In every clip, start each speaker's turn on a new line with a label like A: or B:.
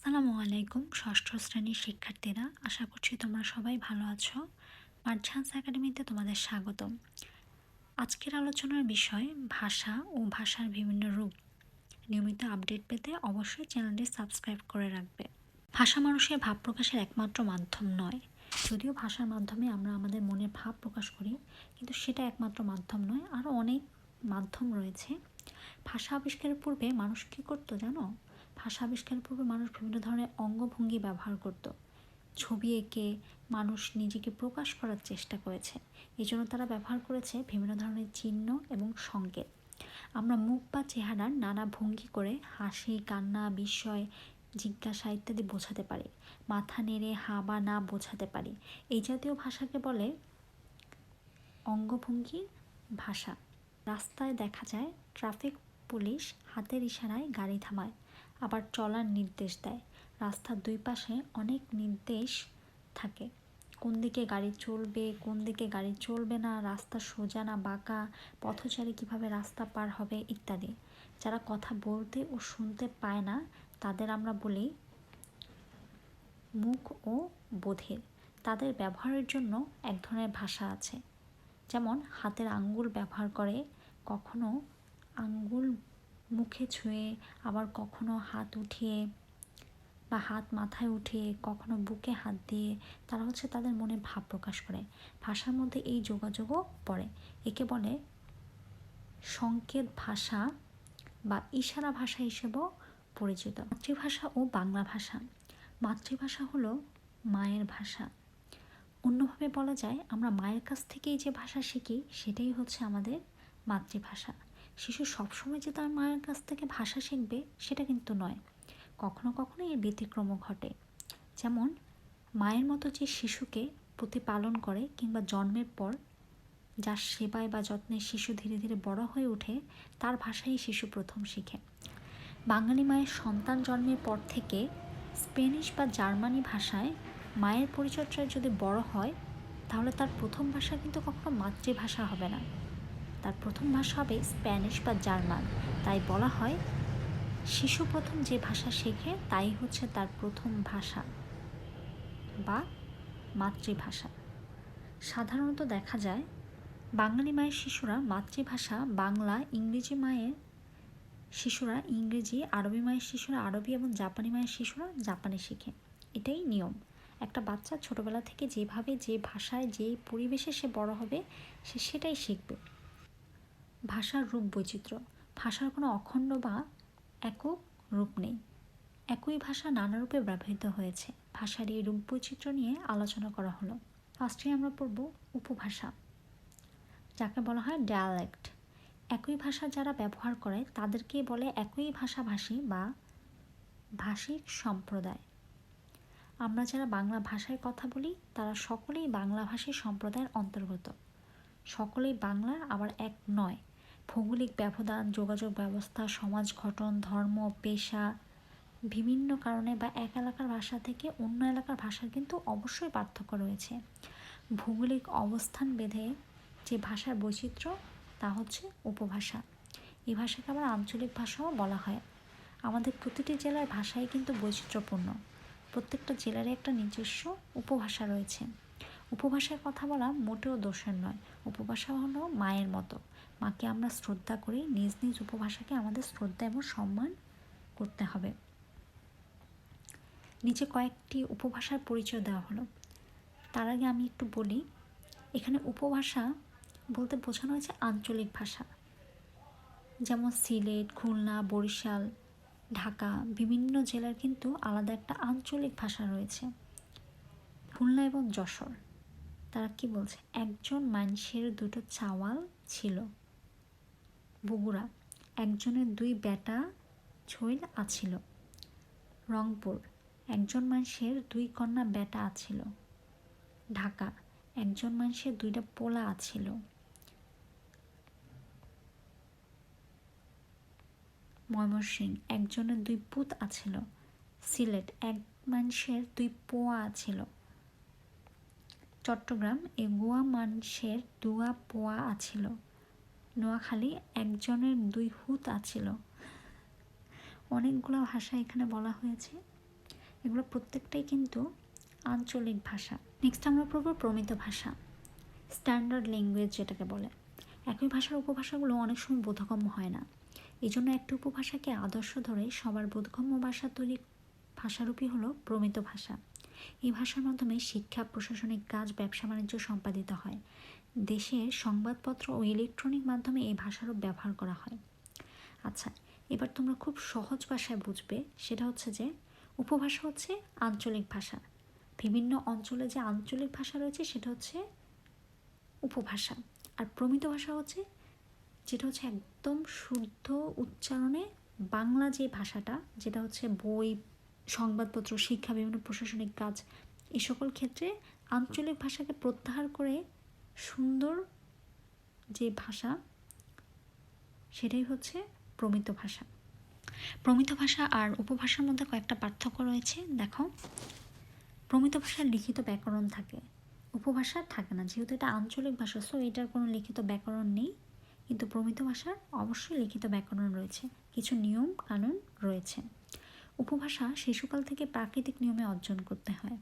A: আসসালামু আলাইকুম, ষষ্ঠ শ্রেণির শিক্ষার্থীরা। আশা করছি তোমরা সবাই ভালো আছো। মার্ঝান্স একাডেমিতে তোমাদের স্বাগতম। আজকের আলোচনার বিষয় ভাষা ও ভাষার বিভিন্ন রূপ। নিয়মিত আপডেট পেতে অবশ্যই চ্যানেলটি সাবস্ক্রাইব করে রাখবে। ভাষা মানুষের ভাব প্রকাশের একমাত্র মাধ্যম নয়। যদিও ভাষার মাধ্যমে আমরা আমাদের মনের ভাব প্রকাশ করি, কিন্তু সেটা একমাত্র মাধ্যম নয়, আরও অনেক মাধ্যম রয়েছে। ভাষা আবিষ্কারের পূর্বে মানুষ কী করতো জানো? ভাষা আবিষ্কারের পূর্বে মানুষ বিভিন্ন ধরনের অঙ্গভঙ্গি ব্যবহার করত। ছবি এঁকে মানুষ নিজেকে প্রকাশ করার চেষ্টা করেছে এই জন্য তারা ব্যবহার করেছে বিভিন্ন ধরনের চিহ্ন এবং সংকেত। আমরা মুখ বা চেহারার নানা ভঙ্গি করে হাসি, কান্না, বিস্ময়, জিজ্ঞাসা ইত্যাদি বোঝাতে পারি। মাথা নেড়ে, হা বা না বোঝাতে পারি। এই জাতীয় ভাষাকে বলে অঙ্গভঙ্গির ভাষা। রাস্তায় দেখা যায়, ট্রাফিক পুলিশ হাতের ইশারায় গাড়ি থামায়। আবার চলার নির্দেশ দেয়। রাস্তার দুই পাশে অনেক নির্দেশ থাকে। কোন দিকে গাড়ি চলবে, কোন দিকে গাড়ি চলবে না, রাস্তা সোজা না বাঁকা, পথচারী কীভাবে রাস্তা পার হবে ইত্যাদি। যারা কথা বলতে ও শুনতে পায় না, তাদের আমরা বলি মুখ ও বোধের। তাদের ব্যবহারের জন্য এক ধরনের ভাষা আছে। যেমন, হাতের আঙ্গুল ব্যবহার করে কখনো আঙ্গুল মুখে ছুঁয়ে আবার কখনো হাত উঠিয়ে বা হাত মাথায় উঠিয়ে, কখনো বুকে হাত দিয়ে তারা হচ্ছে তাদের মনে ভাব প্রকাশ করে। ভাষার মধ্যে এই যোগাযোগও পড়ে। একে বলে সংকেত ভাষা বা ইশারা ভাষা হিসেবেও পরিচিত। মাতৃভাষা ও বাংলা ভাষা। মাতৃভাষা হলো মায়ের ভাষা। অন্যভাবে বলা যায়, আমরা মায়ের কাছ থেকেই যে ভাষা শিখি, সেটাই হচ্ছে আমাদের মাতৃভাষা। শিশু সবসময় যে তার মায়ের কাছ থেকে ভাষা শিখবে, সেটা কিন্তু নয়। কখনো কখনো এর ব্যতিক্রমও ঘটে। যেমন, মায়ের মতো যে শিশুকে প্রতিপালন করে কিংবা জন্মের পর যার সেবায় বা যত্নে শিশু ধীরে ধীরে বড় হয়ে ওঠে, তার ভাষাই শিশু প্রথম শিখে। বাঙালি মায়ের সন্তান জন্মের পর থেকে স্পেনিশ বা জার্মানি ভাষায় মায়ের পরিচর্যায় যদি বড় হয়, তাহলে তার প্রথম ভাষা কিন্তু কখনো মাতৃভাষা হবে না। তার প্রথম ভাষা হবে স্প্যানিশ বা জার্মান। তাই বলা হয়, শিশু প্রথম যে ভাষা শেখে, তাই হচ্ছে তার প্রথম ভাষা বা মাতৃভাষা। সাধারণত দেখা যায়, বাঙালি মায়ের শিশুরা মাতৃভাষা, বাংলা, ইংরেজি মায়ের শিশুরা, ইংরেজি, আরবি মায়ের শিশুরা, আরবি এবং জাপানি মায়ের শিশুরা জাপানি শিখে। এটাই নিয়ম। একটা বাচ্চা ছোটবেলা থেকে যেভাবে যে ভাষায়, যে পরিবেশে সে বড় হবে, সে সেটাই শিখবে। ভাষার রূপ বৈচিত্র্য। ভাষার কোনো অখণ্ড বা একক রূপ নেই। একই ভাষা নানা রূপে ব্যবহৃত হয়েছে। ভাষার এই রূপ বৈচিত্র্য নিয়ে আলোচনা করা হলো। ফার্স্টে আমরা পড়ব উপভাষা, যাকে বলা হয় ডায়ালেক্ট একই ভাষা যারা ব্যবহার করে, তাদেরকে বলে একই ভাষাভাষী বা ভাষিক সম্প্রদায়। আমরা যারা বাংলা ভাষায় কথা বলি, তারা সকলেই বাংলাভাষী সম্প্রদায়ের অন্তর্গত। সকলেই বাংলা আবার এক নয়। ভৌগোলিক ব্যবধান, যোগাযোগ ব্যবস্থা, সমাজ গঠন, ধর্ম, পেশা বিভিন্ন কারণে বা এক এলাকার ভাষা থেকে অন্য এলাকার ভাষার কিন্তু অবশ্যই পার্থক্য রয়েছে। ভৌগোলিক অবস্থান বেঁধে যে ভাষার বৈচিত্র্য, তা হচ্ছে উপভাষা। এই ভাষাকে আবার আঞ্চলিক ভাষাও বলা হয়। আমাদের প্রতিটি জেলার ভাষাই কিন্তু বৈচিত্র্যপূর্ণ। প্রত্যেকটা জেলারই একটা নিজস্ব উপভাষা রয়েছে। উপভাষায় কথা বলা মোটেও দোষের নয়। উপভাষা হলো মায়ের মতো। মাকে আমরা শ্রদ্ধা করি, নিজ নিজ উপভাষাকে আমাদের শ্রদ্ধা এবং সম্মান করতে হবে। নিচে কয়েকটি উপভাষার পরিচয় দেওয়া হলো। তার আগে আমি একটু বলি, এখানে উপভাষা বলতে বোঝানো হয়েছে আঞ্চলিক ভাষা। যেমন সিলেট, খুলনা, বরিশাল, ঢাকা বিভিন্ন জেলার কিন্তু আলাদা একটা আঞ্চলিক ভাষা রয়েছে। খুলনা এবং যশোর, তারা কি বলছে? একজন মানুষের দুটো চাওয়াল ছিল। বগুড়া একজনের দুই বেটা ছইল আছিল। রংপুর একজন মানুষের দুই কন্যা বেটা আছিল। ঢাকা একজন মানুষের দুইটা পোলা আছিল। ময়মনসিং একজনের দুই পুত আছিল। সিলেট এক মানুষের দুই পোয়া আছিল। চট্টগ্রাম এগুয়া মানুষের দুয়া পোয়া আছিল। নোয়াখালী একজনের দুই হুত আছিল। অনেকগুলো ভাষা এখানে বলা হয়েছে। এগুলো প্রত্যেকটাই কিন্তু আঞ্চলিক ভাষা। নেক্সট আমরা পড়ব প্রমিত ভাষা। স্ট্যান্ডার্ড ল্যাঙ্গুয়েজ যেটাকে বলে। একই ভাষার উপভাষাগুলো অনেক সময় বোধগম্য হয় না। এই জন্য একটি উপভাষাকে আদর্শ ধরে সবার বোধগম্য ভাষা তৈরি ভাষারূপী হলো প্রমিত ভাষা। এই ভাষার মাধ্যমে শিক্ষা, প্রশাসনিক কাজ ব্যবসা বাণিজ্য সম্পাদিত হয়। দেশের সংবাদপত্র ও ইলেকট্রনিক মাধ্যমে এই ভাষারও ব্যবহার করা হয়। আচ্ছা এবার তোমরা খুব সহজ ভাষায় বুঝবে, সেটা হচ্ছে যে উপভাষা হচ্ছে আঞ্চলিক ভাষা। বিভিন্ন অঞ্চলে যে আঞ্চলিক ভাষা রয়েছে, সেটা হচ্ছে উপভাষা। আর প্রমিত ভাষা হচ্ছে, যেটা হচ্ছে একদম শুদ্ধ উচ্চারণে বাংলা যে ভাষাটা, যেটা হচ্ছে বই, সংবাদপত্র, শিক্ষা, বিভিন্ন প্রশাসনিক কাজ এই সকল ক্ষেত্রে আঞ্চলিক ভাষাকে প্রত্যাহার করে সুন্দর যে ভাষা, সেটাই হচ্ছে প্রমিত ভাষা। প্রমিত ভাষা আর উপভাষার মধ্যে কয়েকটা পার্থক্য রয়েছে। দেখো, প্রমিত ভাষার লিখিত ব্যাকরণ থাকে, উপভাষা থাকে না। যেহেতু এটা আঞ্চলিক ভাষা সো এটার কোনো লিখিত ব্যাকরণ নেই। কিন্তু প্রমিত ভাষার অবশ্যই লিখিত ব্যাকরণ রয়েছে। কিছু নিয়ম কানুন রয়েছে। উপভাষা শিশুকাল থেকে প্রাকৃতিক নিয়মে অর্জন করতে হয়।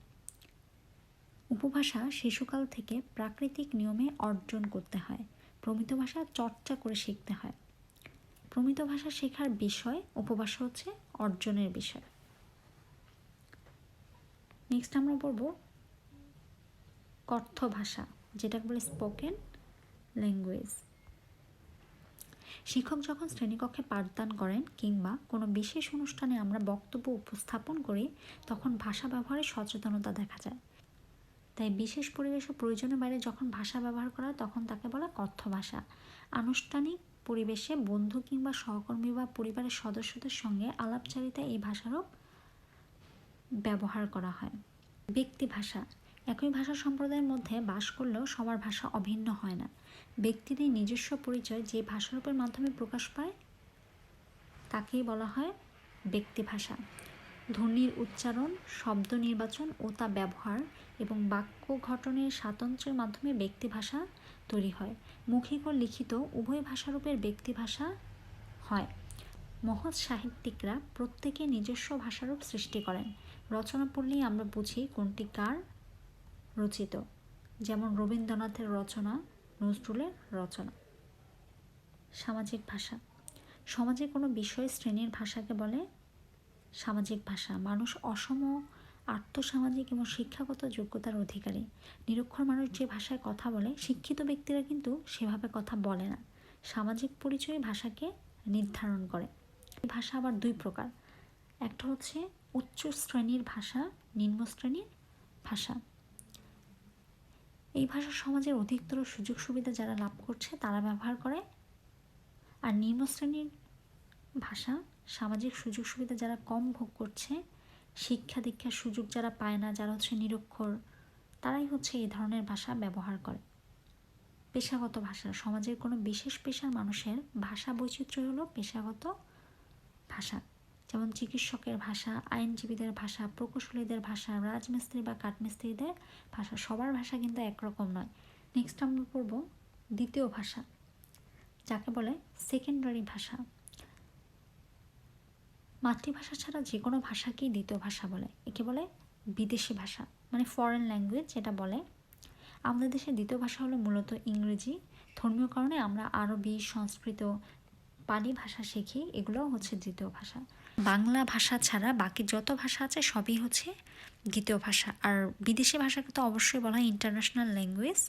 A: উপভাষা শিশুকাল থেকে প্রাকৃতিক নিয়মে অর্জন করতে হয়। প্রমিত ভাষা চর্চা করে শিখতে হয়। প্রমিত ভাষা শেখার বিষয়, উপভাষা হচ্ছে অর্জনের বিষয়। নেক্সট আমরা পড়ব কথ্য ভাষা, যেটাকে বলে স্পোকেন ল্যাঙ্গুয়েজ শিক্ষক যখন শ্রেণীকক্ষে পাঠদান করেন কিংবা কোনো বিশেষ অনুষ্ঠানে আমরা বক্তব্য উপস্থাপন করি, তখন ভাষা ব্যবহারে সচেতনতা দেখা যায়। তাই বিশেষ পরিবেশ ও প্রয়োজনের বাইরে যখন ভাষা ব্যবহার করা হয়, তখন তাকে বলা কথ্য ভাষা আনুষ্ঠানিক পরিবেশে বন্ধু কিংবা সহকর্মী বা পরিবারের সদস্যদের সঙ্গে আলাপচারিতা এই ভাষারও ব্যবহার করা হয়। ব্যক্তি ভাষা একই ভাষা সম্প্রদায়ের মধ্যে বাস করলেও সবার ভাষা অভিন্ন হয় না। ব্যক্তিদের নিজস্ব পরিচয় যে ভাষারূপের মাধ্যমে প্রকাশ পায়, তাকেই বলা হয় ব্যক্তি ভাষা ধ্বনির উচ্চারণ, শব্দ নির্বাচন ও তা ব্যবহার এবং বাক্য ঘটনের স্বাতন্ত্র্যের মাধ্যমে ব্যক্তি ভাষা তৈরি হয়। মৌখিক ও লিখিত উভয় ভাষারূপের ব্যক্তি ভাষা হয়। মহৎ সাহিত্যিকরা প্রত্যেকে নিজস্ব ভাষারূপ সৃষ্টি করেন। রচনা পড়লেই আমরা বুঝি কোনটি কার রচিত। যেমন রবীন্দ্রনাথের রচনা, নজরুলের রচনা। সামাজিক ভাষা। সমাজে কোনো বিষয় শ্রেণির ভাষাকে বলে সামাজিক ভাষা। মানুষ অসম, আর্থসামাজিক এবং শিক্ষাগত যোগ্যতার অধিকারী। নিরক্ষর মানুষ যে ভাষায় কথা বলে, শিক্ষিত ব্যক্তিরা কিন্তু সেভাবে কথা বলে না। সামাজিক পরিচয় ভাষাকে নির্ধারণ করে। ভাষা আবার দুই প্রকার। একটা হচ্ছে উচ্চ শ্রেণির ভাষা, নিম্ন শ্রেণির ভাষা। এই ভাষা সমাজের অধিকতর সুযোগ সুবিধা যারা লাভ করছে, তারা ব্যবহার করে। আর নিম্ন শ্রেণির ভাষা সামাজিক সুযোগ সুবিধা যারা কম ভোগ করছে, শিক্ষা দীক্ষার সুযোগ যারা পায় না, যারা হচ্ছে নিরক্ষর, তারাই হচ্ছে এই ধরনের ভাষা ব্যবহার করে। পেশাগত ভাষা, সমাজের কোনো বিশেষ পেশার মানুষের ভাষা বৈচিত্র্য হলো পেশাগত ভাষা। যেমন চিকিৎসকের ভাষা, আইনজীবীদের ভাষা, প্রকৌশলীদের ভাষা, রাজমিস্ত্রি বা কাঠমিস্ত্রিদের ভাষা, সবার ভাষা কিন্তু একরকম নয়। নেক্সট আমরা পড়ব দ্বিতীয় ভাষা, যাকে বলে সেকেন্ডারি ভাষা। মাতৃভাষা ছাড়া যে কোনো ভাষাকেই দ্বিতীয় ভাষা বলে। একে বলে বিদেশি ভাষা মানে ফরেন ল্যাঙ্গুয়েজ যেটা বলে। আমাদের দেশে দ্বিতীয় ভাষা হলো মূলত ইংরেজি। ধর্মীয় কারণে আমরা আরবি, সংস্কৃত, পালি ভাষা শিখি এগুলো হচ্ছে দ্বিতীয় ভাষা। বাংলা ভাষা ছাড়া বাকি যত ভাষা আছে সবই হচ্ছে দ্বিতীয় ভাষা। আর বিদেশি ভাষাকে তো অবশ্যই বলা হয় ইন্টারন্যাশনাল ল্যাঙ্গুয়েজ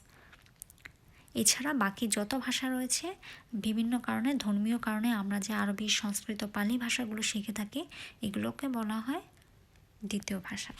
A: এছাড়া বাকি যত ভাষা রয়েছে, বিভিন্ন কারণে, ধর্মীয় কারণে আমরা যে আরবি, সংস্কৃত, পালি ভাষাগুলো শিখে থাকি, এগুলোকে বলা হয় দ্বিতীয় ভাষা।